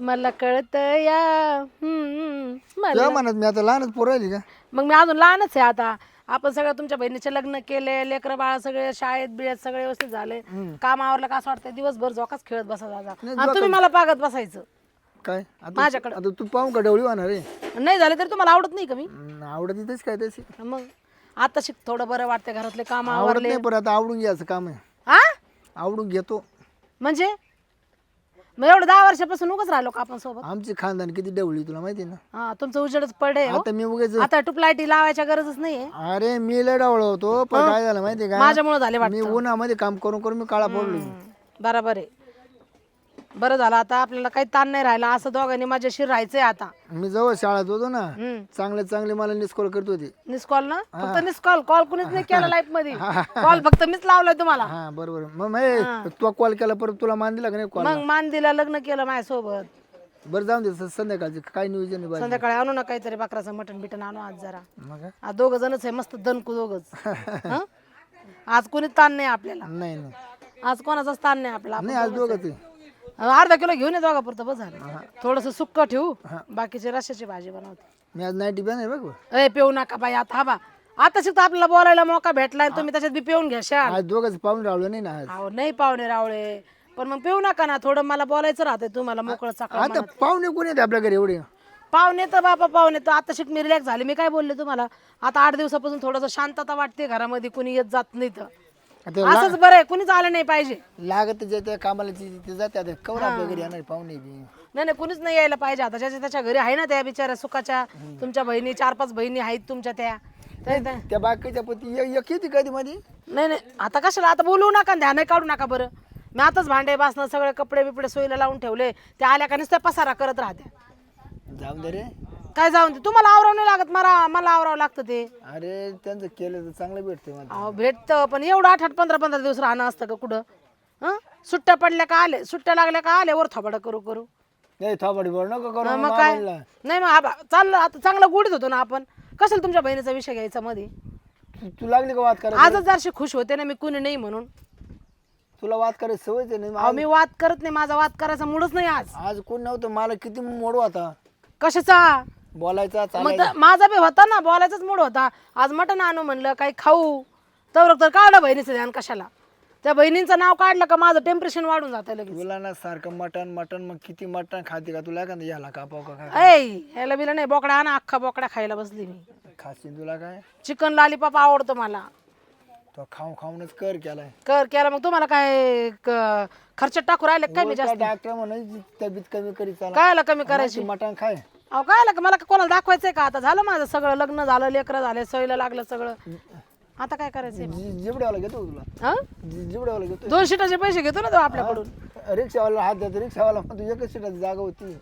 मला कळत या. हम्म, मला तुला म्हणत मी आता लहानच पोर राहिली का? मग मी अजून लहानच आहे आता. आपण सगळं तुमच्या बहिणीचे लग्न केले लेकर बाळ सगळे शाळेत बिळेत सगळे व्यवस्थित झाले. काम आवरलं का असं वाटतं दिवसभर झोकाच खेळत बसा दादा. आणि तुम्ही मला पागत बसायचं. काय? आता माझ्याकडं. आता तू पाहून का डवळी होणार आहे? नाही झाले तरी तुम्हाला आवडत नाही का मी? हम्म, आवडत येतेच काय तशी. मग आता शिक थोडं बरं वाटतं घरातले काम आवडत आवरले. नाही पण आता आवडून घ्यायचं काम आहे. हा आवडून घेतो. म्हणजे? मग एवढं दहा वर्षापासून उगाच राहिलो का आपण सोबत? आमची खानदान किती डवळी तुला माहिती ना? हा तुमचं उजेडच पडे हो. आता मी उगाच आता टुपलाईटी लावायच्या गरजच नाहीये अरे मी लय डावळ होतो पण काय झालं माहिती का? माझ्यामुळे झाले वाटत. मी उन्हामध्ये काम करून करून मी काळा पडलो. बरोबर आहे. बरं झालं आता आपल्याला काही ताण नाही राहिला असं दोघांनी माझ्याशी राहायचंय आता. मी जवळ शाळेत होतो ना हम्म. चांगले चांगले मला निस्कॉल करत होते. मिस कॉल ना? फक्त मिस कॉल कॉल कुणीच नाही केला लाईफमध्ये. कॉल फक्त मीच लावलाय तुम्हाला. हा बरोबर. मग मग तू कॉल केला परत तुला मान दिला का नाही कॉल मग मान दिला लग्न केलं माझ्यासोबत. बरं जाऊन दे स- संध्याकाळचे काय नियोजन आहे बाई संध्याकाळी आणू ना काहीतरी बकराचं मटण बिटन आणू आज जरा. मग? काय? आज दोघ जणच आहे मस्त दणकू दोघच. आज कोणी ताण नाही आपल्याला. नाही नाही. आज कोणाचाच ताण नाही आपला. नाही आज दोघं ते अर्धा किलो घेऊन ये दोघा पुरतं बस झालं. थोडस सुक्क ठेवू. बाकीची रश्याची भाजी बनवते. मी आज नाईटी बॅन आहे बघ. अय पिऊ नका बाई आता हा बा आता शिकतो आपल्याला बोलायला मौका भेटलाय तुम्ही त्याच्यात बी पिऊन घ्या शाल. आज दोघंच पाहून राहिलो नाही ना आज. अहो नाही पाहुणे रावळे. पण मग पिऊ नका ना थोडं मला बोलायचं राहतंय तुम्हाला मोकळं चाकळं आता पाहुणे कोणी येते आपल्या घरी एवढे? पाहुणे तर बापा पाहुणे तर आता शिक मी रिलॅक्स झाले. मी काय बोलले तुम्हाला? आता आठ दिवसापासून थोडस शांतता वाटते घरामध्ये कुणी येत जात नाही तर. आता असंच बरं आहे कुणीच आलं नाही पाहिजे. लागत जे त्या कामाला जाते आता कवर आपल्या घरी येणार पाहुणे बी. नाही नाही कुणीच नाही यायला पाहिजे आता. ज्याच्या त्याच्या घरी आहे ना त्या बिचाऱ्या सुखाच्या. तुमच्या बहिणी चार पाच बहिणी आहेत तुमच्या त्या. तर- तर- त्या बाकीच्या पती एक एक येते कधी मध्ये नाही नाही आता कशाला? आता बोलू नका ध्यान काढू नका बरं. मी आताच भांडे बासनं सगळे कपडे बिपडे सोयीला लावून ठेवले. त्या आल्या का नुसत्या पसारा करत राहत्या. जाऊन दे रे. काय जाऊन दे. तुम्हाला आवरावं नाही लागत मला मला आवरावं लागतं ते. अरे त्यांचं केलं तर चांगलं भेटते मला अहो भेटतं पण एवढं आठ आठ पंधरा पंधरा दिवस राहणं असतं का कुठं? हं? सुट्ट्या पडल्या का आले? सुट्ट्या लागल्या का आले? वर थोबाडं करू करू. नाही थोबाडी बोल नको करू मग काय? मामाला. नाही मग हा बा- चाललं आता चांगलं गुढीत होतो ना आपण. कशाला तुमच्या बहिणीचा विषय घ्यायचा मध्ये तू- तू लागली का वाद करायला? आजच जरशी खुश होते ना मी कुणी नाही म्हणून. तुला वाद करायची सवयच आहे नाही अहो मी वाद करत नाही माझा वाद करायचा मूडच नाही आज. आज कोण नव्हतं मला किती मोड होता कशाचा? बोलायचा मग चालायचा. तर माझा बी होता ना बोलायचाच मूड होता. आज मटण आणू म्हणलं काही खाऊ. तर तर काढलं बहिणीचं ध्यान कशाला? त्या बहिणींचं नाव काढलं का माझं टेम्परेचर वाढून जातं लगेच. तुला ना सारखं मटण मटण मग किती मटण खाते का? तुला का याला का काय ऐ ह्याला बिला नाही बोकडा आणा अख्खा बोकडा खायला बसली मी. खाशील तुला काय? चिकन लॉलीपॉप आवडतो मला. तो खाऊन खाऊनच कर केलाय. कर केला मग तुम्हाला काय क- खर्चात टाकू राहिले काय मी जास्त? डॉक्टर म्हणायची तब्येत कमी करी चाला. कायला कमी करायची? मटण खाय. अहो काय का? मला का कोणाला दाखवायचंय का आता? झालं माझं सगळं लग्न झालं लेकरं झाले सोयला लागलं सगळं. आता काय करायचंय जिबड्यावाला घेतो तुला? हं? जिबड्यावाला घेतो दोन सीटाचे पैसे घेतो ना तो आपल्याकडून रिक्षावाला हात देतो. रिक्षावाला पण तू एकच सीटाची जागा होती.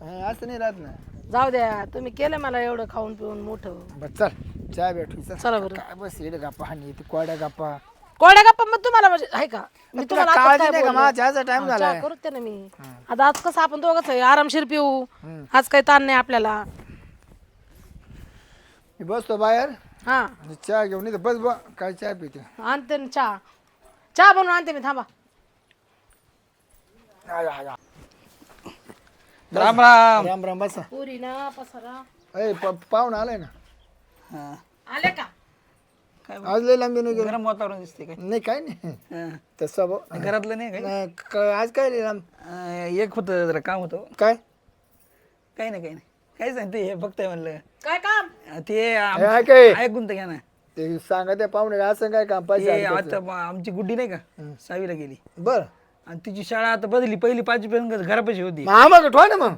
हं, असं नाही राहत ना. जाऊ द्या तुम्ही केलं मला एवढं खाऊन पिऊन मोठं. बस चल. चहा भेटू चल. चला बरं. काय बस येड गप्पा हानी ते कोड्या गप्पा. कोड्या गप्पा मग तुम्हाला म्हणजे आहे का? मी तुला तुम्हाला काळजी नाही का? चहाचा टाइम हा, झाला ते ना मी. आता आज कसं आपण दोघंच आहे आरामशीर पिऊ. आज काही ताण नाही आपल्याला. मी बसतो बाहेर. हा. आणि चहा घेऊन येतो बस बा काय चहा पिते? आणते ना चहा. चहा बनवून आणते मी थांबा. आय, आय, आय. राम राम. राम राम बसा. पुरी ना पसारा. ए पाहुणा आलाय ना? हा. आले का? आज लय लांबी नाही गेलो. गरम वातावरण दिसते काय? नाही काय नाही. हा. तसं भाऊ. घरातलं नाही काय? नाही, क- आज काय लय लांब? अं, एक होतं जरा काम होतं. काय? काही नाही काही नाही. काहीच नाही ते हे फक्त म्हणलं. काय काम? अं, ते आम- हे काय ऐकून तर घ्या ना. ते सांगा त्या पाहुणे असं काय काम? ते पाहिजे आता आमची गुड्डी नाही का? सहावीला गेली. बर. आणि तिची शाळा आता बदलली. पहिली पाचवी पर्यंत घरापाशी होती. मग आम्हाला ठेवा ना मग.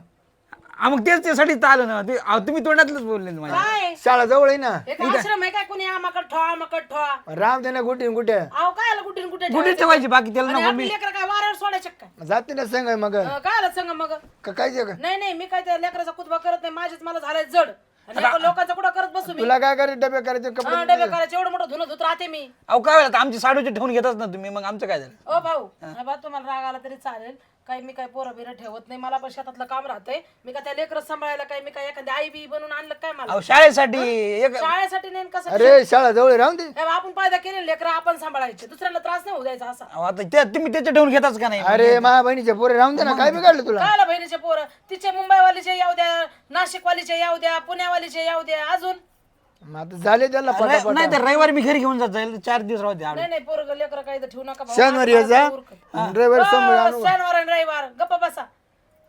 हा, मग तेच त्यासाठी आलं ना. ते अहो, तुम्ही तोंडातलंच बोलले ना माझ्या. काय? शाळा जवळ आहे ना? एक आश्रम आहे काय कोणी? आमाकड ठेवा आमाकड ठेवा राम त्यांना गुटी गुटे अहो काय आलं कुठे कुठे ठेवायची? बाकी त्याला आणि नको आपली लेकरं काय वाऱ्यावर सोडायचे काय? जाते ना सांग मग. अं, काय आलं सांग मग? का काय जे का नाही नाही मी काय त्या लेकराचा कुतबा करत नाही. माझेच मला झालंय जड. आणि एका लोकांचा कुठं करत बसू मी? तुला काय करायचं? डबे करायचे कपडे डबे करायचे. एवढं मोठं धुणं धुत राहते मी. अहो काय आमची साडूची ठेवून घेतच ना तुम्ही. मग आमचं काय झालं? ओ भाऊ. हा बा तुम्हाला राग आला तरी चालेल. काही मी काय पोरं बिरं ठेवत नाही. मला पण शेतातलं काम राहतंय. मी काय त्या लेकरं सांभाळायला काय मी काय एखादी आई बी बनवून आणलं काय मला? अहो शाळेसाठी एक शाळेसाठी नाही कसं? अरे शाळा जवळ राहून दे. हे बा, आपण पायदा केले लेकरं आपण सांभाळायचे. दुसऱ्याला त्रास नाही होऊ द्यायचा असा. अहो, आता त्या तुम्ही त्याच्या ठेवून घेताच का नाही? अरे माझ्या बहिणीचे पोरे राहून दे ना. काय बिघडलं तुला? बहिणीचे पोरं? तिचे मुंबईवालीचे येऊ द्या नाशिकवालीचे येऊ द्या पुण्यावालीचे येऊ द्या अजून? मग आता झाले त्याला रे- नाही तर रविवारी मी घरी घेऊन जात जाईल चार दिवस राहू द्या नाही नाही पोरग लेकरं काही तर ठेवू नका भाऊ. शनिवारी जा. रविवारी हो, शनिवार आणि रविवार. गप्प बसा.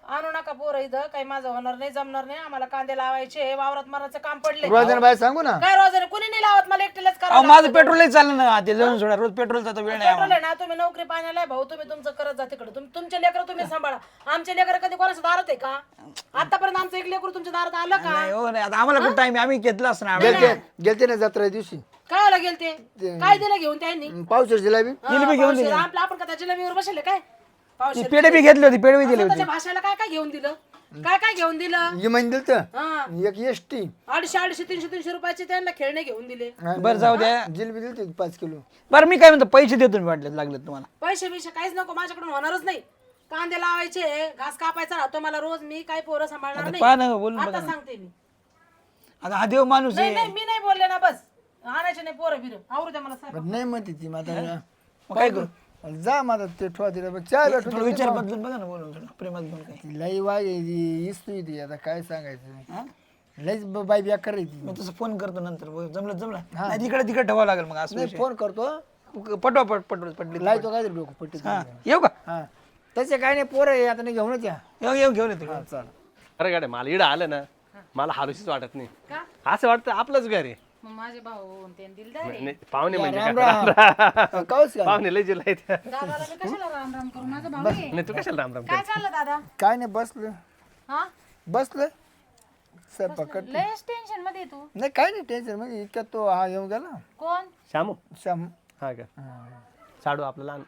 आणू नका पोरं इथं. काही माझं होणार नाही जमणार नाही. आम्हाला कांदे लावायचे वावरात मारायचं काम पडले. रोजन बाय सांगू ना. काय रोजाने कुणी नाही लावत मला एकटीलाच अहो करा माझं पेट्रोलही चाललं ना ते जाऊन सोडा रोज पेट्रोलचा तर वेळ नाही पेट्रोल ना तुम्ही नोकरी पाण्याला आहे भाऊ तुम्ही तुमचं करत जा तिकडे. तुम्ही तुमचे लेकर तुम्ही सांभाळा. आमचे लेकर कधी कोणाच्या दारात आहे का? आतापर्यंत आमचं एक लेकर तुमच्या दारात आलं का? नाही, हो नाही आता आम्हाला कुठं टाइम आम्ही घेतला असं ना गेलते गेलते ना जत्रा दिवशी. काय आलं गेल ते काय दिलं घेऊन त्यांनी? पावसाची जिलाबी. पावशेर. आपलं आपण का त्या जिलेबीवर बसले काय? पावशेर. पेढे बी घेतली होती पेढे बी दिली स्वतःच्या भाषेला काय काय घेऊन दिलं? काय काय घेऊन दिलं? ही महिने दिलं हा. एक एस टी अडीचशे अडीचशे तीनशे तीनशे रुपयाचे त्यांना खेळणे घेऊन दिले. बरं जाऊ द्या. जिलेबी दिली पाच किलो. बरं मी काय म्हणतो पैसे देतो मी वाटले लागले तुम्हाला. पैसे बिशे काहीच नको माझ्याकडून होणारच नाही. कांदे लावायचे घास कापायचा राहतो मला रोज मी काय पोरं सांभाळणार पहा ना नाही बोलून आता सांगते मी. आता हा देव माणूस नाही आहे. नाही मी नाही बोलले ना बस. आणायचे नाही पोरं बिरं. आवरू द्या मला नाही म्हणते ती आता मग काय करू? जा माझा ते ठेवा तिला. बघ थोडं विचार बदलून बघा ना बोलून थोडं प्रेमात बोल काय लई इस्तू ती. आता काय सांगायचं? लईच ब- बाई बेकार आहे ती. मी तसं फोन करतो नंतर. जमलं जमलं. नाही तिकडे तिकडे ठेवावं लागेल मग असं नाही फोन करतो. विषय. पटवा पट पटवलं पटली लायतो काय डोकं पट्टी हा. येऊ का? हा. तसे काय नाही पोरं आहे आता नाही घेऊनच या येऊ येऊ घेऊन येतो चाल. अरे गाड्या मला इडं आलं ना मला हारूशीच वाटत नाही. का? असं वाटतं आपलंच घर आहे. मग माझे भाऊ ते दिलदार नाही, नाही, पाहुणे म्हणजे राम काय? पाहुणे लय जिल्हा आहेत. दादाला मी कशाला राम राम करू? माझा भाऊ आहे. नाही तू कशाला राम राम काय चाललं दादा? काय नाही बसलं हा? बसलं स्वयंपाक करतो. लयच टेन्शनमध्ये आहे तू. नाही काय नाही टेन्शन म्हणजे इतक्यात तो हा येऊन गेला. कोण? श्यामू? श्याम. हा का? साडू आपलं लहान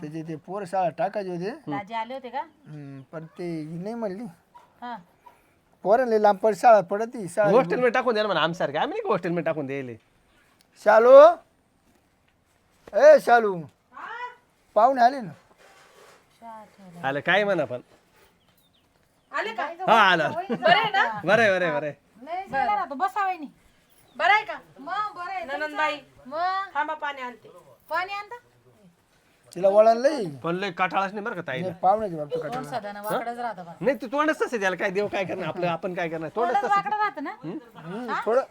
त्याचे ते पोर शाळा टाकायचे होते. दाजी आले होते का? हम्म, पण ते नाही म्हणली. हा. पोरांना लांब पड शाळा पडत ती शाळा हॉस्टेल मध्ये टाकून द्या ना म्हणा आमसारखे. आम्ही नाही हॉस्टेल मध्ये टाकून द्यायले? शालू ए शालू पाहुणे आले ना. आलं काय म्हणा पण? आले का? हा आलं बरं आहे ना? बरं आहे बरं आहे बरं आहे. बरं बरं आहे का? मग बरं आहे. ननंदबाई. मग? थांबा पाणी आणते. पाणी आणता? तिला वळण लई. पण लय काठाळाच नाही बरं का ताईला. पाहुण्याची बाबतीत कटाळा. सदाना वाकडच राहतं बा नाही तू तोंडच तसं त्याला काय देव काय करणार? आपलं आपण काय करणार? तोंडच तसं वाकडं राहतं ना? हम्म, थोडं.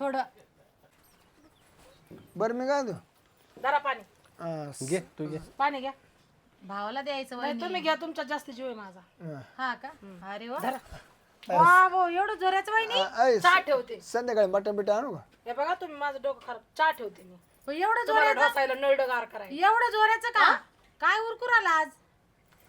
थोडं. बरं मी काय म्हणतो? जरा पाणी. स- घे तू घे. पाणी घ्या. भावाला द्यायचं नाही तुम्ही घ्या तुमच्या जास्त जीव आहे माझा. हा. हा का? अरे वा. वा भाऊ, एवढं जोराचं वहिनी? आ, ऐ, चहा ठेवते. संध्याकाळी मटण बिटन आणू का? हे बघा तुम्ही माझं डोकं खराब चहा ठेवते मी. पण एवढं तुम्हाला जोराचं ढोसायला नळड गार करायला एवढं जोराचं का? काय उरकू राहिला आज?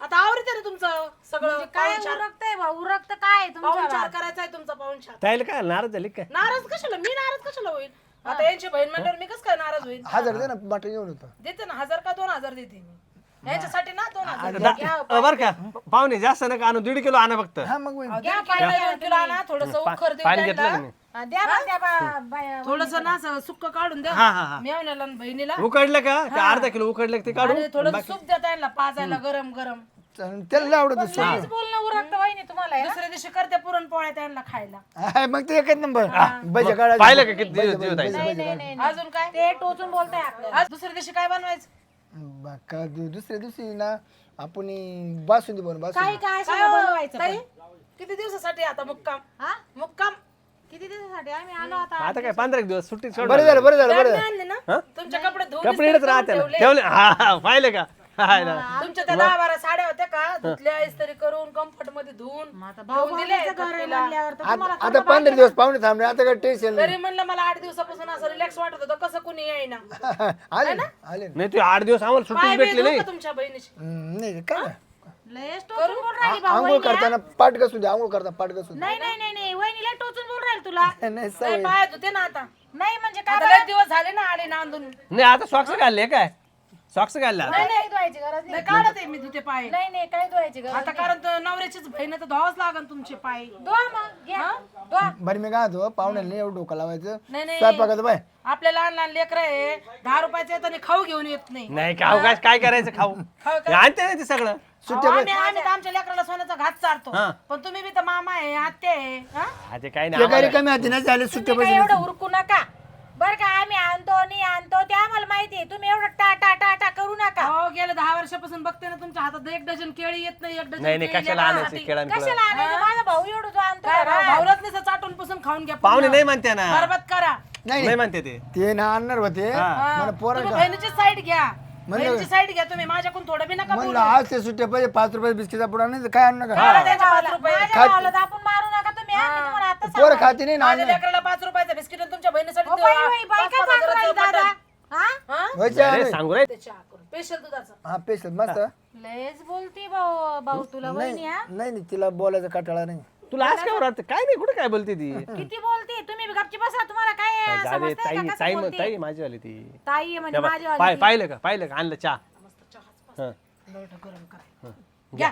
आता आवडते रे तुमचं सगळं म्हणजे काय पाहुणचार? उरकतंय भाऊ उरकत काय आहे तुमच्या पाहुणचार करायचा आहे तुमचा पाहुणचार. ताईला काय नाराज झाली काय? नाराज कशाला? मी नाराज कशाला होईल? आता यांची बहीण म्हणल्यावर मी कसं काय नाराज होईल? हजार दे ना मटण घेऊन होतं देते ना. हजार का दोन हजार देते मी. यांच्यासाठी ना दोन हजार. घ्या, बरं का. पाहुणे जास्त नका आणू दीड किलो आणा फक्त. हा मग होईल. घ्या, किलो आणा थोडस उखर देऊ फाईल घेतलं का त्यांना. मी द्या बा, द्या बा, बाया. थोडस ना असं सुक्क काढून द्या. हा हा हा. मेवण्याला आणि बहिणीला. उकडलं का? ते अर्धा किलो उकडलं का ते काढू आणि थोडं सूप द्या त्यांना पाजायला गरम गरम. चालेल. त्याला आवडत असतं. काहीच बोलणं उरकतं वहिनी तुम्हाला हे ना? दुसऱ्या दिवशी करते पुरणपोळ्या त्यांना खायला. हा, मग ते एकच नंबर. भजे काढायचे. पाहिलं का किती जीव जीव ताईचा नाही नाही नाही. अजून काय? ते टोचून बोलताय आपल्याला. आज दुसऱ्या दिवशी काय बनवायचं? दु- दुसऱ्या दिवशी ना आपण बासुंदी बनवू बासुंदी. काय काय हो, बनवायचं ताई? किती दिवसासाठी आता मुक्काम? हा? मुक्काम? किती दिवसासाठी? आम्ही आलो आता आता काय पंधरा एक दिवस सुट्टी सोड बरं झालं बरं झालं बरं झालं. आणले ना? कपडे धुवून कपडे इकडेच राहते ना. ठेवले. हा हा पाहिले का? हाय ना तुमच्या त्या दहा बारा साड्या होत्या का? धुतल्या इस्त्री करून कम्फर्टमध्ये धुवून आता दिले भाऊ घर आहे कपडीला. म्हणल्यावर तर आता आता पंधरा दिवस पाहुणे थांबले आता काय टेन्शन तरी म्हणलं मला आठ दिवसापासून असं रिलॅक्स वाटत होतं कसं कुणी येईना? आले ना? आले ना. नाही तू आठ दिवस आम्हाला पाय बी भेटली नाही. का तुमच्या बहिणीची हम्म, नाही काय लयच टोचून बोल राहिली भाऊ आंघोळ करताना पाठ घासून दे आंघोळ करताना पाठ घासून दे. नाही नाही नाही नाही वहिनीला टोचून बोल राहील तुला. नाही सवय. नाही, पाय धुते ना आता. नाही म्हणजे काय आता लय दिवस झाले ना आले नांदून. नाही आता सॉक्स घालले काय? सॉक्स घालले आता. काही धुवायची गरज नाही. नाही काढत आहे मी धुते पाय. नाही नाही काही धुवायची गरज आता कारण तर नवऱ्याचीच बहीण तर धुवावंच लागन तुमचे पाय. धुवा मग घ्या. धुवा. बरं मी काय होतो पाहुण्याला नाही एवढं डोकं लावायचं. नाही नाही. स्वयंपाकाचं बाय आपल्या लहान लहान लेकर आहे दहा रुपयाचे येत आणि खाऊ घेऊन येत नाही. नाही खाऊ काय काय करायचं खाऊ? आणते ना ते सगळं. सुट्ट्या आम्ही आम्ही तर आमच्या लेकराला सोन्याचा घात चालतो हा. पण तुम्ही बी तर मामा आहे आत्या आहे हा? हा, ते काही हाती नाही झाले सुट्ट्या तुम्ही काय पैसे एवढं उरकू नका. बरं का आम्ही आणतो आणि आणतो ते आम्हाला माहितीये तुम्ही एवढं टा टा टा टा करू नका. अहो गेल्या दहा वर्षापासून बघते ना तुमच्या हातात एक डझन केळी येत नाही एक डझन नाही नाही केळी कशाला. आणायचे आणायचं? माझा भाऊ एवढं जो आणतो काय घरात. भाऊलाच नाही चाटून पुसून खाऊन घ्या. पाहुणे. नाही म्हणते ना. बरबाद करा. नाही नाही. म्हणते ते. ते ना आणणार होते. मला पोरा तुम्ही बहिणीची साईड घ्या. म्हणलं- साईड घ्या तुम्ही माझ्याकडून थोडं बी नका बोलू. आज ते सुट्ट्या पैसे पाच रुपये बिस्किटचा पुढा नाही तर काय आणू नका? द्यायचे पाच भावाला- रुपये. माझ्या भावाला तर आपण मारू नका तुम्ही हा, मी तुम्हाला आता पोरं खाते नाही ना माझ्या लेकराला पाच रुपयाचं बिस्किट आणि तुमच्या बहिणीसाठी बाई, बाई, बाई, काय सांगू राहिली दादा. हा? हा? व्हायचे अरे आहे. सांगू रे. ते चहा करून स्पेशल दुधाचं. हा पेशल मस्त. लयच बोलती भाऊ भाऊ तुला वहिनी हा? नाही नाही तिला बोलायचा कटाळा नाही. तुला आज काय वाटतं? काय नाही कुठे काय बोलते ती? किती बोलती? तुम्ही बी गपची बसा. तुम्हाला काय समजतंय ताई का कसं ताई बोलती? ताई माझी आली ती. ताई आहे म्हणजे माझी पाय- वाली. पाहिलं का? पाहिलं का? आणलं चहा. हं. लोट गरम करा. घ्या.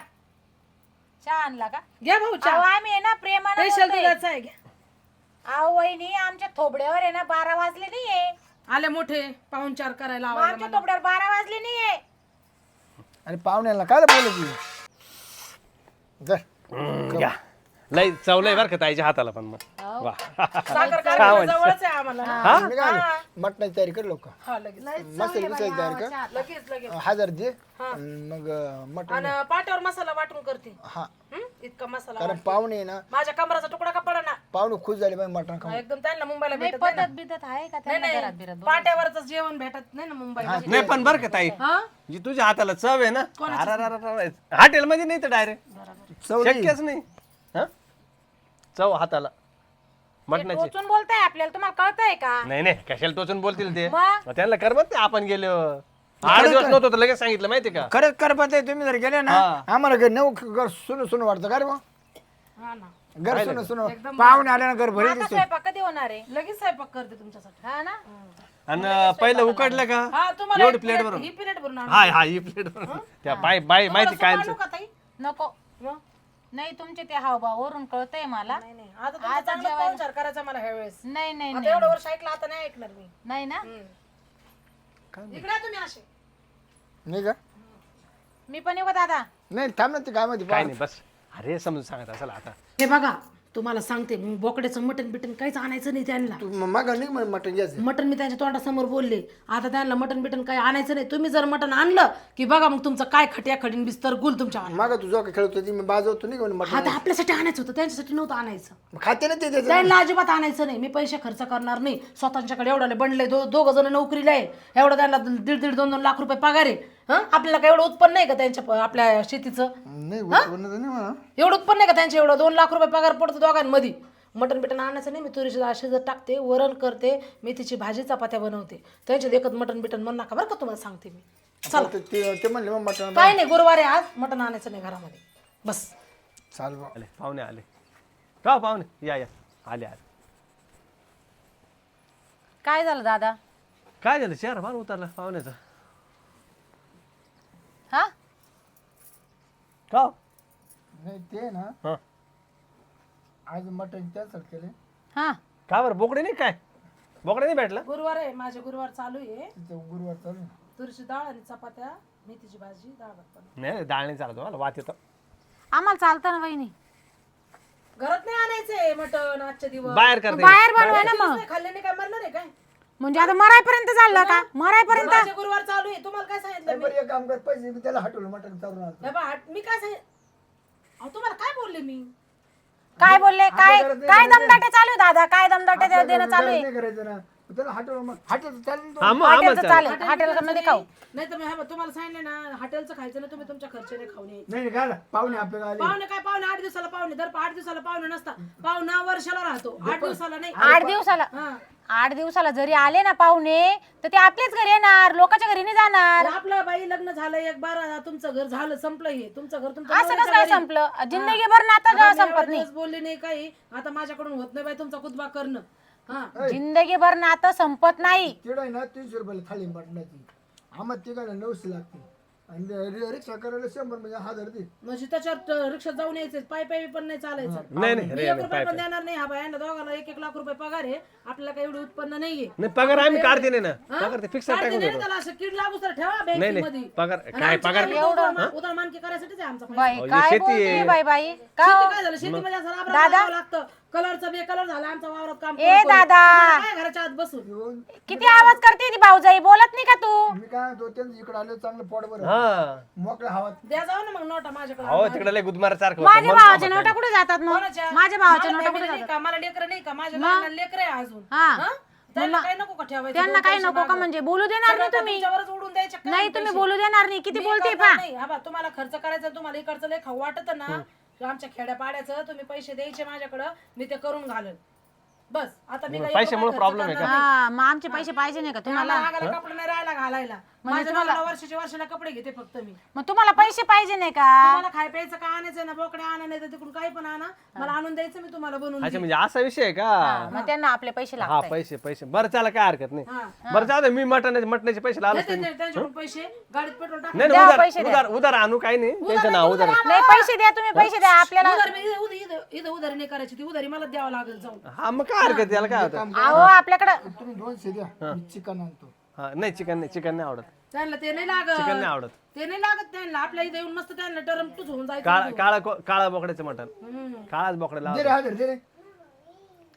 चहा आणला का? घ्या भाऊ अहो, चहा आम्ही आहे ना प्रेमानं स्पेशल बोलतोय. दुधाचं आहे घ्या. अहो वहिनी आमच्या थोबड्यावर आहे ना बारा वाजले नाहीये. आले मोठे पाहुणचार करायला मग आवायला आमच्या. थोबड्यावर बारा वाजले नाहीये. आणि पाहुण्याला काय जर घ्या. लय चवलंय बरं का ताईच्या हाताला पण मग. वा. साखर कारखाना जवळच आहे आम्हाला. मी काय मटणाची तयारी कर लोक हा लगेच. मसाला बिसाला तयारी कर. लगेच लगेच. हजार दे. मग मटण आणि पाट्यावर मसाला वाटून करते. हा. हं? इतका मसाला कारण पाहुणे आहे ना माझ्या कमराचा तुकडा का पडा ना पाहुणे खुश झाले पाहिजे मटण खाऊन. एकदम त्यांना मुंबईला नाही भेटत नाही पद्धत बिदत आहे का त्यांना घरात बिरात पाट्यावरच जेवण भेटत नाही ना मुंबईला. नाही पण बरं का ताई. हा? जी तुझ्या हाताला चव आहे ना हॉटेल मध्ये नाही तर डायरेक्ट चवली शक्यच नाही. हं? चव हाताला. मटणाची. टोचून बोलताय आपल्याला तुम्हाला कळतंय का? नाही नाही कशाला टोचून बोलतील ते? मग? त्यांना कर ते आपण गेलो. आठ दिवस नव्हतं तर लगेच सांगितलं माहिती का? खरंच कर पण ते तुम्ही जर गेले ना हा. आम्हाला घर नऊ घर सुन सुन वाटतं का रे? हा ना. घर सुन सुन पाहुणे आले ना घर भरी आता स्वयंपाक कधी होणार आहे? लगेच स्वयंपाक करते तुमच्यासाठी. हा ना? आणि पहिलं उकडलं का? हा तुम्हाला एवढी एक प्लेट plate- भरून. ही प्लेट भरून आणू. हा हा ही? प्लेट त्या बाय बाय माहिती काय आणू का ताई? नको. मग? नाही तुमचे ते हावभावावरून कळतंय मला. नाही नाही. आता तुमचा चांगला पाहुणचार करायचा मला ह्या वेळेस नाही नाही आता नाही. एवढं वर्ष ऐकलं आता नाही ऐकणार मी. नाही ना? इकडे या तुम्ही असे. नाही का? मी पण येऊ का दादा? नाही थांब ना ते काय माहिती काय नाही बस. अरे समजून सांगत असेल आता. हे बघा तुम्हाला सांगते मी बोकड्याचं मटण बिटन काहीच आणायचं नाही त्यांना. तू मग नाही म्हणे मटण घ्यायचं. मटण मी त्यांच्या तोंडासमोर बोलले. आता त्यांना मटण बिटन काही आणायचं नाही. तुम्ही जर मटण आणलं की बघा मग तुमचं काय खटिया खडीन बिस्तर गुल तुमच्या माग तुझं काय खेळत होती मी बाजवतो नाही का म्हणे हा मटण ते आपल्यासाठी आणायचं होतं त्यांच्यासाठी नव्हतं आणायचं. मग खाते ना ते त्याचं. त्यांना अजिबात आणायचं नाही. मी पैसे खर्च करणार नाही. स्वतःच्याकडे एवढ्याले बनले दो दोघं जण नोकरीला आहे. एवढं त्यांना दीड दीड दोन दोन लाख रुपये पगार आहे. हं? आपल्याला काय एवढं उत्पन्न नाही का त्यांच्या प- आपल्या शेतीचं? नाही उत्पन्न तर नाही म्हणा. एवढं उत्पन्न नाही का त्यांच्या एवढं? दोन लाख रुपये पगार पडतो दोघांमध्ये. मटण बिटन आणायचं नाही मी तुरीची डाळ शिजत टाकते वरण करते मेथीची भाजी चपात्या बनवते. त्यांच्यात एकच मटण बिटन म्हण नका बरं का तुम्हाला सांगते मी. चला. ते- ते ते म्हणले मग मटण काय नाही गुरुवारी आज मटण आणायचं नाही घरामध्ये. बस. चाल बा. आले पाहुणे आले. का पाहुणे या या. आले आले. काय झालं दादा? काय झालं? चेहरा फार उतरला पाहुण्याचा. हा? का? हो? नाही ते ना हं. आज मटण त्यासाठी केले. हा. का बरं बोकडे नाही काय? बोकडे नाही भेटला? गुरुवार आहे माझे गुरुवार चालू आहे. तिथं गुरुवार चालू आहे. तुरीची डाळ आणि चपात्या मेथीची भाजी डाळ भात नाही डाळ नाही चालत मला वात येतं. आम्हाला चालतं ना वहिनी. घरात नाही आणायचंय मटण आजच्या दिवस. बाहेर करते. बाहेर बनवा ना मग. नाही खाल्ले नाही काय मरणार आहे काय? म्हणजे आता मरायपर्यंत चाललं का? मरायपर्यंत? गुरुवार चालू आहे. तुम्हाला काय सांगितलं नाही, बरं एक काम कर पैसे मी त्याला हटवलं मटण चालून आणतो बा, हाट- मी काय सांगितलं अहो, तुम्हाला काय बोलले मी? काय बोलले? काय घरात नाही काय दमदाटे चालू आहे दादा? काय दमदाटे आपल्या देणं चालू आहे? नाही करायचं ना. त्याला हटवलं मग हटवलं चालेल तो. मग आम्हाला हॉटेलचं चालेल. चालेल. हॉटेल मध्ये खाऊ. नाही तर मी हे बा, तुम्हाला सांगितलं ना हॉटेलचं खायचं ना तुम्ही तुमच्या खर्चाने खाऊन यायचं नाही नाही, काय झालं? पाहुणे आपल्याला आले. पाहुणे काय पाहुणे आठ दिवसाला पाहुणे. दर आठ दिवसाला पाहुणे नसता. पाहुणा वर्षाला राहतो. आठ दिवसाला नाही. आठ दिवसाला. हा. आठ दिवसाला जरी आले ना पाहुणे तर ते आपल्याच घरी येणार लोकांच्या घरी नाही जाणार. आपलं बाई लग्न झालं एक बारा तुमचं घर झालं संपलं हे. तुमचं घर तुमचं असं कसं काय संपलं? जिंदगीभर नातं संपत नाही? बोलले नाही काही. आता माझ्याकडून होत नाही बाई तुमचा कुतबा करणं. हा. जिंदगीभर नातं संपत नाही. तिकडं आहे ना तीनशे रुपयाला थाळी मटणाची आम्हाला तिकडे नऊशे लागते आणि रि- रिक्षा करायला शंभर म्हणजे हजार दे म्हणजे त्याच्यात अं, रिक्षात जाऊन यायचे पाय पाय पण नाही चालायचं. नाही नाही मी एक रुपया पण देणार नाही हा बायांना दोघांना एक एक लाख रुपये पगार आहे. आपल्याला काही एवढं उत्पन्न नाहीये. नाही पगार आम्ही काढते नाही ना. हा? पगार ते फिक्स काढते टाकून नाही देतो. त्याला असं कीड लागू तर ठेवा नाही बँकेमध्ये. नाही पगार काय पगार? काय उदार- उदारमानकी करायसाठीच आहे आमचा पैसा. बाई अहो, काय शेती बोलते आहे. बाई बाई? का शेती हो? काय झालं? शेतीमध्ये असं राबराब करावं लागतं. कलरचं बेकलर झालं आमच्या वावरात काम ए करून- दादा. काय घराच्या आत बसून येऊन किती आवाज करते ती भाऊजाई? बोलत नाही का तू? मी काय म्हणतो त्यांचं इकडे आलो चांगलं पोट बरं. हा. मोकळ्या हवात द्या जाऊ ना मग नोटा माझ्याकडे. अहो तिकडे लय गुदमारा सारखं माझ्या. भावाच्या नोटा कुठे जातात मग? कोणाच्या? माझ्या भावाच्या मला नोटा family कुठे नाही जातात? का? मला लेकर नाही का? माझ्या लहान लेकर आहे अजून. हा. हा? त्यांना काय नको का ठेवायचं? त्यांना दोन काही पैसे नको का मागं? म्हणजे? बोलू देणार सगळं नाही तर तुम्ही. तुमच्यावरच उडून द्यायचे. काय नाही तुम्ही पैसे? बोलू देणार नाही. किती मी बोलते करणार पा नाही. हा बा, तुम्हाला खर्च करायचा तुम्हाला इकडचं लय खाऊ वाटत ना आमच्या खेड्या पाड्याचं तुम्ही पैसे द्यायचे माझ्याकडं मी ते करून घालेन. बस आता मी काही पैशामुळे खर्च problem आहे का? हा मग आमचे पैसे पाहिजे नाही का तुम्हाला? कपडे नाही राहायला घालायला. माझ्या नवऱ्याला वर्षाच्या वर्षाला कपडे घेते फक्त मी. मग तुम्हाला पैसे पाहिजे नाही का? तुम्हाला खाय प्यायचं काय आणायचं ना? बोकडे आणा नाही तर तिकडून काही पण आणा. मला आणून द्यायचं मी तुम्हाला बनवून अच्छा. म्हणजे असा विषय आहे का? मग त्यांना आपले पैसे हा लागतात पैसे पैसे. बरं चला काय हरकत नाही. बरं दे मी मटणाचे मटणाचे पैसे लावले देते ते- त्यांच्याकडून पैसे. गाडीत पेट्रोल टाक नाही द्या, नाही, पैसे उधार. उधार उधार आणू काही नाही. त्यांचं नाव उधार नाही पैसे द्या तुम्ही पैसे द्या. आपल्याला उधार मी इथं- इथं- उधारी नाही करायची ती उधारी मला द्यावं लागेल जाऊन. हा मग काय हरकत याला काय होतं? अहो आपल्याकडं तुम्ही दोनशे द्या मी चिकन आणतो. हा नाही चिकन नाही चिकन नाही आवडत. त्यांना ते नाही चिकन नाही लागत आवडत. ते नाही लागत त्यांना. आपल्या इथे येऊन मस्त त्यांना टरमटूच होऊन जायचं काळा काळा को- काळा बोकड्याचं मटण. हम्म. काळाच बोकडा दे रे लावा. हजार दे रे.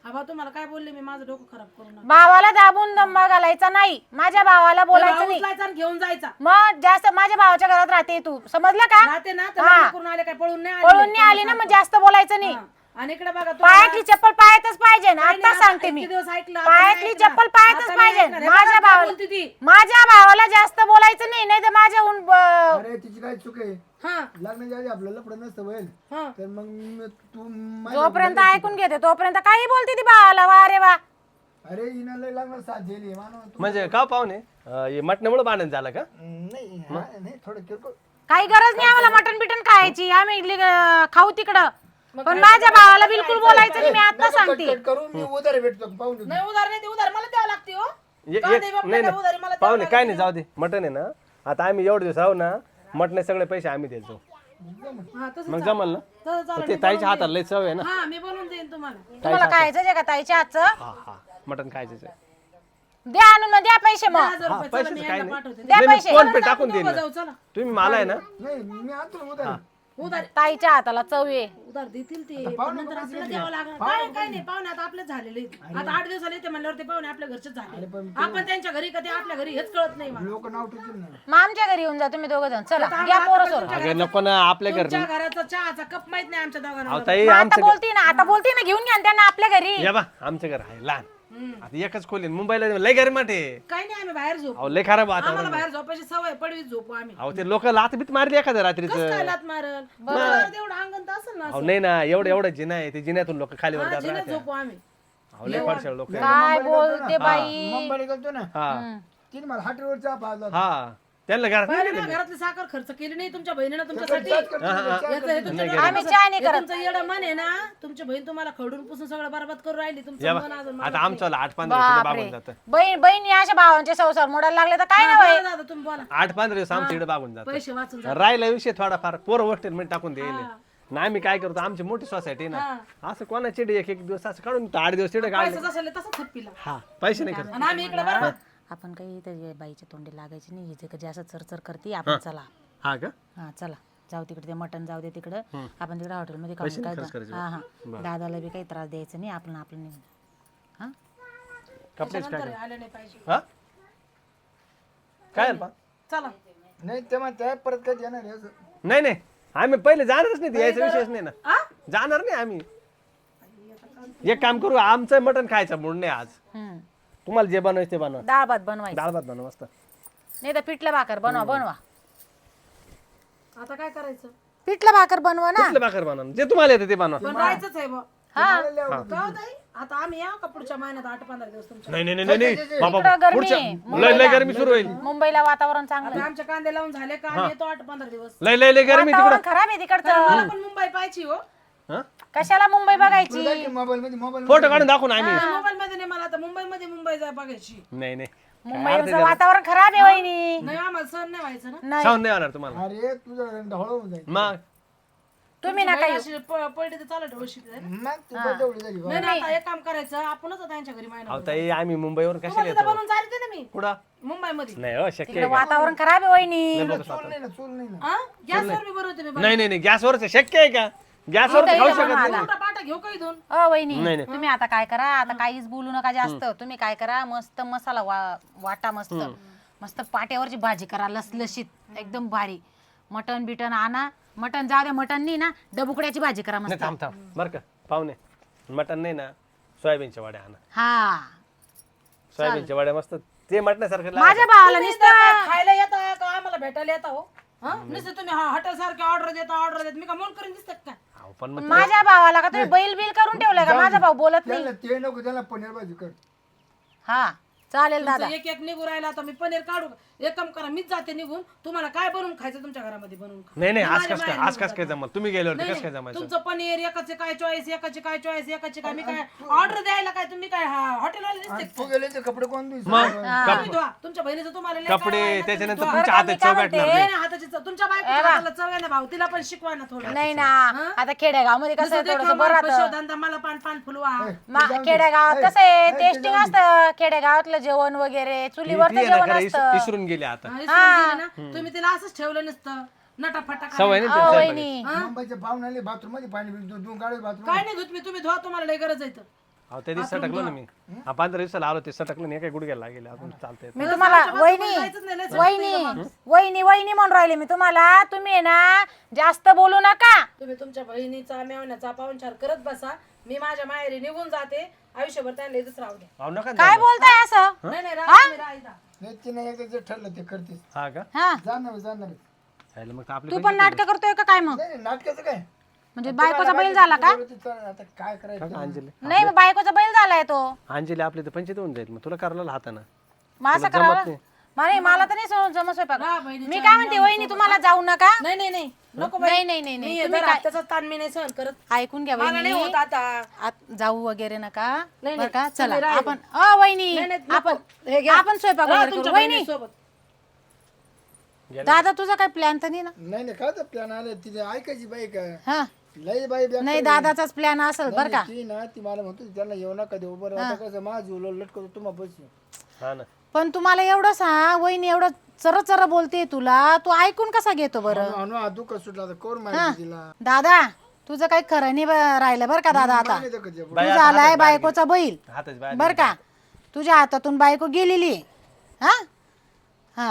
हा बा तुम्हाला काय बोलले मी? माझं डोकं खराब करू नका. भावाला दाबून दंबा घालायचा नाही. माझ्या भावाला बोलायचं नाही. उचलायचा आणि घेऊन जायचा. मग जास्त माझ्या भावाच्या घरात राहते तू. समजलं का? राहते ना तर लग्न करून आले काय? पळून नाही आले पळून नाही आली ना मग जास्त बोलायचं नाही. आणि इकडे बघा पायातली चप्पल पायातच पाहिजे ना. नाही, आता सांगते मी. इतके दिवस ऐकलं, आता पायातली ऐकणार. चप्पल पायातच आता नाही पाहिजे. ऐकणार. हे माझ्या काय बोलते भावाला ती. माझ्या भावाला जास्त बोलायचं नाही नाही तर माझ्याहून ब- अरे तिची काय चूक आहे? हा. लग्नाच्या आधी आपल्याला लपडं नसतं होईल हा. तर मग मी- तू माझ्या- जोपर्यंत ऐकून घेते तोपर्यंत काही बोलते ती भावाला. वा रे वा. अरे हिनं लय लागणार साथ दिली मानव तू. म्हणजे का पाहुणे? अं, हे मटणामुळे भांडण झालं का? नाही हा, नाही थोडं किरकोळ. काही गरज नाही आम्हाला मटन बिटन खायची. आम्ही इडली अं, खाऊ तिकडं. पण माझ्या भावाला बिलकुल बोलायचं नाही मी आता सांगते. करून मी उधार भेटतो पाहून. नाही उधार नाही ते उधार मला द्यावं लागते हो. ये- का एक- नाही बाबा, नाही नाही उधारी मला ना द्यावं पाहुणे काय. नाही जाऊ दे. मटण आहे ना आता आम्ही एवढे दिवस राहू ना मटणे सगळे पैसे आम्ही द्यायचो. हा तसं मग जमल ना? तसं चालेल, ते ताईच्या हाताला लय चव आहे ना? देईन. हा मी बनवून देईन तुम्हाला. तुम्हाला खायचं का ताईच्या हातचं? हा हा. मटण खायचं द्या आणून मग द्या पैसे मग. हजार रुपये चला, पैशाचं मी काय यांना नाही. पाठवते. द्या नाही, मी पैसे. फोन पे टाकून देईन. दोघं ना. जाऊ चला. तुम्ही मला आहे ना? नाही मी आणतो ना उधार. उधार ताईच्या हाताला चव आहे उधार देतील ते पण नंतर आपल्याला द्यावं लागणार. काय काय नाही पाहुणे आता आपलेच झालेले आहेत. आता आठ दिवस आले ते म्हणल्यावर ते पाहुणे आपल्या घरचेच झाले. आपण त्यांच्या घरी का ते आपल्या घरी हेच कळत नाही. लोक नाव ठेवतील ना. मग आमच्या घरी येऊन जा तुम्ही दोघं जण चला घ्या पोरं सोर अगं नको ना आपल्या घर तुमच्या घराचा चहाचा कप माहीत नाही आमच्या दोघांना. आता आमचं बोलती ना आता बोलती ना घेऊन घ्या ना त्यांना आपल्या घरी. या बा आमचं घर आहे लहान. आता एकच खोली आहे. मुंबईला लय गरीमाट आहे. काही नाही आम्ही बाहेर झोप. अहो लय खराब आम्हाला बाहेर झोपायची सवय पडवीत झोपू आम्ही. अहो ते लोक लात बीत मारली एखाद्या रात्रीच. कसं काय लात मारल? बरं तेवढं अंगण तर असेल ना अहो नाही ना एवढं एवढं जिना आहे ते जिन्यातून लोक खाली वर जात जिन्यात राहते झोपू आम्ही. अहो लय पडशाळ लोक. काय बोलते बाई? मुंबईला गेलतो ना? हा. तिने मला हॉटेलवर चहा पाजला हा. त्यांना घरात नाही पाहिलं ना, घरातली साखर खर्च केली नाही तुमच्या बहिणीनं तुमच्यासाठी याचं हे तुमच्या आम्ही चहा नाही हे करत. तुमचं येडं मन आहे ना तुमची बहीण तुम्हाला खडून पुसून सगळं बरबाद करून राहिली या तुमचं बा. मन अजून आता आमचं आठ पंधरा दिवस बागून जातं. बहीण बहिणी अशा भावांचे संसार मोडायला लागले तर काय नाही बरं दादा तुम्ही बोला. आठ पंधरा दिवस आमच्या इकडे बागून जातं. पैसे वाचून जा राहिला विषय थोडाफार. पोरं हॉस्टेल मध्ये टाकून द्यायला ना आम्ही काय करतो आमची मोठी सोसायटी ना असं कोणाची एक एक दिवस असं काढून आठ दिवस तिकडे काढले. पैसा असेल तसं थप्पीला. हा पैसे नाही करत. आणि आम्ही इकडे बरं आपण काही इथे बाईचे तोंडी लागायचे नाही हिचे कधी असं चरचर करते आपण चला. हा का? हा चला. जाऊ तिकडे ते मटन जाऊ दे तिकडं. आपण तिकडे हॉटेलमध्ये नाही काय. हा हा. दादाला बी काही त्रास द्यायचा नाही आपण आपलं हा? कपडेच काय नाही पाहिजे. हा? काय? चला. नाही तेव्हा त्या परत कधी येणार आहे असं. नाही नाही. आम्ही पहिले जाणारच नाही यायचा विषयच नाही ना? जाणार नाही आम्ही. एक काम करू आमचं मटण खायचं मूड नाही आज. हम्म. तुम्हाला जे बनवायचं ते बनवा. डाळ भात बनवायचं. डाळ भात बनवा मस्त. नाही तर पिठलं भाकर बनवा बनवा. आता काय करायचं? पिठलं भाकर बनवा ना. कुठलं भाकर बनवा. जे तुम्हाला येतं ते बनवा. पण राहायचंच आहे बा हा. का ताई आता आम्ही या का पुढच्या महिन्यात आठ पंधरा दिवस तुमच्या? नाही नाही नाही नाही बाबा इकडं गरमी. पुढच्या आहे. लय लय गरमी सुरू होईल. मुंबईला वातावरण चांगलं आता आमचे कांदे लावून झाले का? आम्ही येतो आठ पंधरा दिवस. लय लय लय गरमी तिकडं. वातावरण खराब आहे तिकडचं. मला पण मुंबई पाहिजे हो. हा? कशाला मुंबई बघायची? मोबाईल मध्ये मोबाईल फोटो काढून दाखवून आम्ही. मोबाईल मध्ये नाही मला आता मुंबई मध्ये मुंबई जाय बघायची. नाही नाही. मुंबईचं वातावरण खराब आहे वहिनी. नाही आम्हाला सहन नाही व्हायचं ना? नाही. सहन नाही होणार तुम्हाला. अरे तुझं ढवळ होऊन जाईल. मग? तुम्ही ना काही अशी प- तर चालत मग तू झाली नाही नाही आता एक काम करायचं आपणच आता यांच्या घरी महिना अहो ताई आम्ही मुंबईवरून कशाला तिथं येतो? बनवून जायचं ना मी. कुठं? मुंबईमध्ये. नाही हो शक्य तिकडे आहे का? वातावरण खराब आहे वहिनी. चूल नाही ना चूल नाही ना. हा? गॅसवर मी बनवते मी नाही. नाही नाही गॅसवरच शक्य आहे का? गॅसवर खाऊ शकत नाही. मोठा पाटा घेऊ काही दोन अ वहिनी नाही, नाही. तुम्ही आता काय करा आता काहीच बोलू नका जास्त. तुम्ही काय करा मस्त मसाला वा- वाटा मस्त. मस्त पाट्यावरची भाजी करा लसलशीत एकदम भारी. मटन बिटन आणा. मटन जाऊ द्या मटन नाही ना डबुकड्याची भाजी करा नाही मस्त. थांब थांब. बरं का पाहुणे मटन नाही ना सोयाबीनच्या वड्या आणा. हा. सोयाबीनच्या वड्या मस्त ते मटण्यासारखं लागतं. माझ्या भावाला तुम्ही नुसतं इथं खायला येता का? आम्हाला भेटायला येता हो? हा? नुसतं तुम्ही हॉटेल सारखे ऑर्डर देता ऑर्डर देत. मी का मोल करून दिसतात का? पण मग माझ्या भावाला का तुम्ही बैल बिल करून ठेवलंय का? माझा भाऊ बोलत नाही. त्याला ते नको त्याला पनीर भाजी कर. हा चालेल दादा तुमचं एक एक निघू राहिला आता मी पनीर काढू का? एक काम करा मीच जाते निघून. तुम्हाला काय बनवून खायचं तुमच्या घरामध्ये बनवून? खा. नाही नाही आज माझ्या कस काय बाहेर आज कस काय जमल? तुम्ही गेल्यावरती नाही, कस काय नाही. जमायचं? तुमचं पनीर एकाचे काय चॉईस एकाचे काय चॉईस एकाचे काय? मी काय ऑर्डर द्यायला काय? तुम्ही काय हॉटेलवाले दिसते तू गेले ते कपडे कोण धुवा. तुमच्या बहिणीचं तुम्हाला कपडे त्याच्यानंतर तुमच्या हातात चव भेटणार. नाही. ए, ना, हाताची चव. तुमच्या बायकोच्या चव आहे ना भाऊ. तिला पण शिकवा ना थोडं. नाही ना. आता खेडेगावमध्ये कसं आहे थोडस बरं बरं राहतं. धंदा मला पान पान फुलवा. मा- खेडेगावात कसं आहे टेस्टिंग असतं. खेडेगावातलं जेवण वगैरे चुलीवरचं जेवण असतं. गेले आता. हा, इसरून गेली ना, तुम्ही तिला असंच ठेवलं नसतं. नटाफटा सवय नाही अहो, वहिनी. मुंबईच्या पाहुणे आले बाथरूममध्ये पाणी दोन दोन गाडी बाथरूम काय नाही धुत मी तुम्ही धुवा तुम्हाला लय गरज आहे तर. अहो त्या दिवशी सटकलो ना मी. हा, पंधरा दिवसाला आलो ते सटकलं नाही काय गुडघ्याला लागेल अजून चालतंय. मी तुम्हाला वहिनी जायचंच नाही, लय वहिनी वहिनी वहिनी म्हणून राहिले मी तुम्हाला. तुम्ही आहे ना जास्त बोलू नका. तुम्ही तुमच्या बहिणीचा मेवण्याचा पाहुणचार करत बसा. मी माझ्या माहेरी निघून जाते. आयुष्यभर त्यांना इथंच राहू द्या. अहो नका काय बोलताय असं? नाही नाही राहा तुम्ही, राहा इथं. नाही तिने एकदा जे ठरलं ते करतेस. हा का? हा. जाणार जाणार चालेल, मग आपले तू पण नाटक करतोय का काय मग? नाही नाही, नाटकाचं काय? म्हणजे बायकोचा बैल झाला का? बरोबर ते चालेल, आता काय करायचं? अंजली. नाही मग बायकोचा बैल झालाय तो. अंजली आपली तर पंचायत होऊन जाईल मग तुला करायला हाताना मग असं करावं? नाही. मला तर नाही सो- जमत स्वयंपाक. मी काय म्हणते वहिनी तुम्हाला जाऊ नका? नाही नाही नाही. नको बाई. नाही नाही नाही नाही. मी तुम्ही जर काय हप्त्याचा ताण मी नाही सहन करत. ऐकून घ्या मला नाही होत वहिनी आता. आत जाऊ वगैरे नका. नाही, बरं का? चला राहा. आपण अ वहिनी नाही, नाही, नको. आपण हे घ्या. आपण स्वयंपाक राहा वगैरे तुमच्या करू वहिनी. बहिणीसोबत. दादा तुझा काय प्लॅन तर नाही ना? नाही नाही काय प्लॅन आलं तिथे ऐकायची बाई हा. लई बाई बेकार नाही दादाचाच प्लॅन असेल बरं का? ती ना ती मला म्हणतो त्यांना येऊ नका देऊ. बरं आता कसं माझ झुलो लटकतो तुम्हा पैसे हा ना. पण तुम्हाला एवढं सांग वहिनी एवढं चर चर बोलते तुला तू ऐकून कसा घेतो बरं? अनु दुःख सुटला तर कोण माहिती तिला? दादा तुझं काही खरं नाही ब- राहिलं बरं का दादा आता? नाही तर कधी. तू झालाय बायकोचा बैल. हाताच बाहेर बर का? तुझ्या हातातून बायको गेलेली. हा? हा.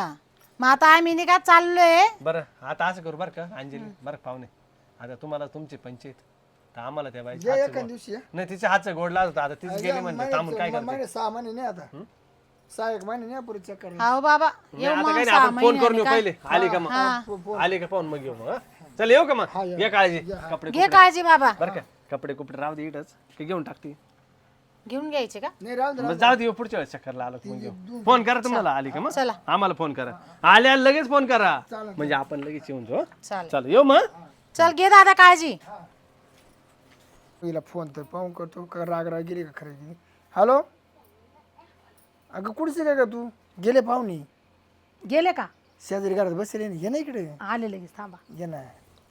मग आता आम्ही नाही का चाललोय? बरं आता असं करू बरं का अंजली? बरं का, पाहुणे? आता तुम्हाला तुमची पंचायत तर आम्हाला त्या जे हातचं एका दिवशी. नाही तिच्या हातचं गोड लागत. होतं, आता तीच गेली थांबून काय करते? महिने सहा महिने नाही आता सहा एक महिने नाही चक्कर हो बाबा येऊ आता मग काही सहा नाही आपण फोन करून महिन्याने येऊ काय? पहिले. आली का मग? आली का पाहून मग येऊ मग हं? चल येऊ का मग? ये. काळजी कपडे घे काळजी बाबा. बरं का कपडे कुपडे राहू दे इथंच की घेऊन टाकते. घेऊन घ्यायचे का? नाही राहू दे मग जाऊ दे येऊ पुढच्या वेळेस चक्करला आलो की मग येऊ. फोन करा तुम्हाला आली का मग? चला. आम्हाला फोन करा. आल्या लगेच फोन करा. म्हणजे आपण लगेच येऊन जाऊ हं? चालेल. चल येऊ मग. चल घे दादा काळजी. तिला फोन तर पाहून करतो का राग राग गेली का खरं गेली हॅलो अगं कुठचे काय का तू? गेले पाहुणे. गेले का? शेजारी घरात बसले ना ये ना इकडे. आले लगेच थांबा. ये ना.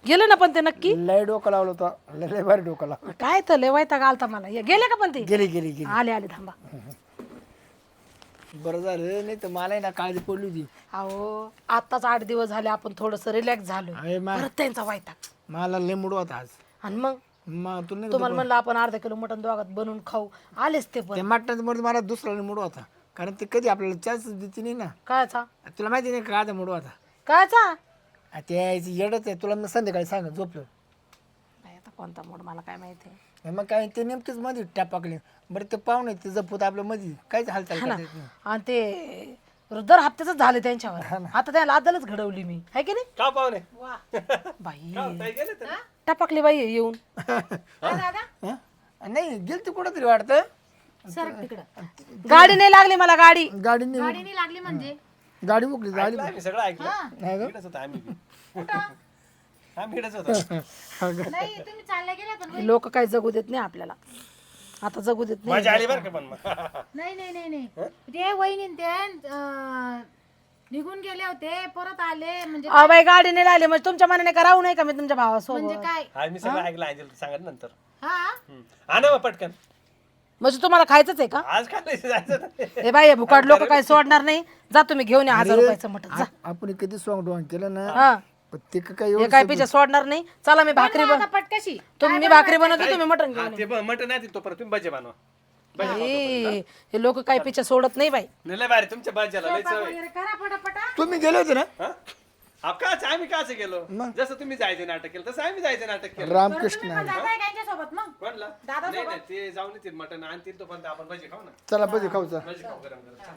गेले ना पण ते नक्की? लय डोकं लावलं होतं. लय लय भारी डोकं लावलं. काय तर लय वैताग आलता मला. ये, गेले का पण ते? गेली गेली गेली. आले आले थांबा. बरं झालं नाही तर मला ना काळजी पडली होती. अहो आताच आठ दिवस झाले आपण थोडस रिलॅक्स झालो अरे मा परत त्यांचा वैताग. मला लय मुड होता आज. आणि मग? मग तू नाही तुम्हाला म्हणलं आपण अर्धा किलो मटण दोघात बनवून खाऊ. आलेच ते पण. मध्ये मला दुसरा मुड होता. कारण ते कधी आपल्याला चान्स देते नाही ना. कायचा तुला माहिती नाही का मुड होता? कायचा आ, ते यायची येडच आहे. तुला मी संध्याकाळी सांग झोपलो. बाई, आता कोणता मोड मला काय माहिती आणि मग काय ते नेमकेच मध्ये टापाकले. बरं ते पाहुणे ते जपूत आपल्या मध्ये. काहीच हालचाल करता येत नाही. आणि ते दर हप्त्याच झाले त्यांच्यावर. आता त्याला आदलच घडवली मी. आहे की नाही? का पाहुणे? बाई. काय गेले तर? टपकली बाई येऊन. हं? नाही गेल ते कुठं तरी वाटतं? सरक तिकडं. गाडी नाही लागली मला गाडी. गाडीने गाडी नाही लागली म्हणजे? गाडी मोकली झाली ऐकलं आम्ही सगळं ऐकलं. इकडंच होतं आम्ही बी. आम्ही इकडंच होतो. नाही तुम्ही चालल्या गेल्या पण लोक काही जगू देत नाही आपल्याला. आता जगू देत नाही. मजा आली बरं का पण मग. नाही नाही नाही नाही. ते वहिनी ते अं, निघून गेले होते परत आले म्हणजे अहो बाई गाडी नाही लागली. म्हणजे तुमच्या मनाने करावं नाही का मी तुमच्या भावासोबत? म्हणजे काय? सगळं ऐकलं अंजली सांगत नंतर. हा? हम्म. आणा मग पटकन. म्हणजे तुम्हाला खायचंच आहे का? आज काय नाही जायचं नाही. हे बाई भुकाड लोक काही सोडणार नाही. जा तुम्ही घेऊन या हजार रुपयाचं मटण. जा. आपण किती सॉंग डॉन केलं ना हा. पण ते काय हे काय सोडणार नाही. चला मी भाकरी बन पटकशी. तुम्ही मी भाकरी बनवते तुम्ही मटण हा, ते बघ, मटण नाही तो परत तुम्ही भजे बनवा. या. ए, हे लोक काय पिझ्झा सोडत नाही बाई. नाही लय भारी तुमच्या भाज्याला लय चव आहे. वगैरे करा पटापटा तुम्ही गेले होते ना? हा? काच आम्ही काच गेलो. जसं तुम्ही जायचं नाटक केलं तसं आम्ही जायचं नाटक केलं. रामकृष्ण जाताय का यांच्यासोबत मग. कोणला? नाही नाही ते जाऊन येतील मटण आणतील तो पण आपण भजी खाऊ ना. चला बघू खाऊचा भजी खाऊ गरम गरम.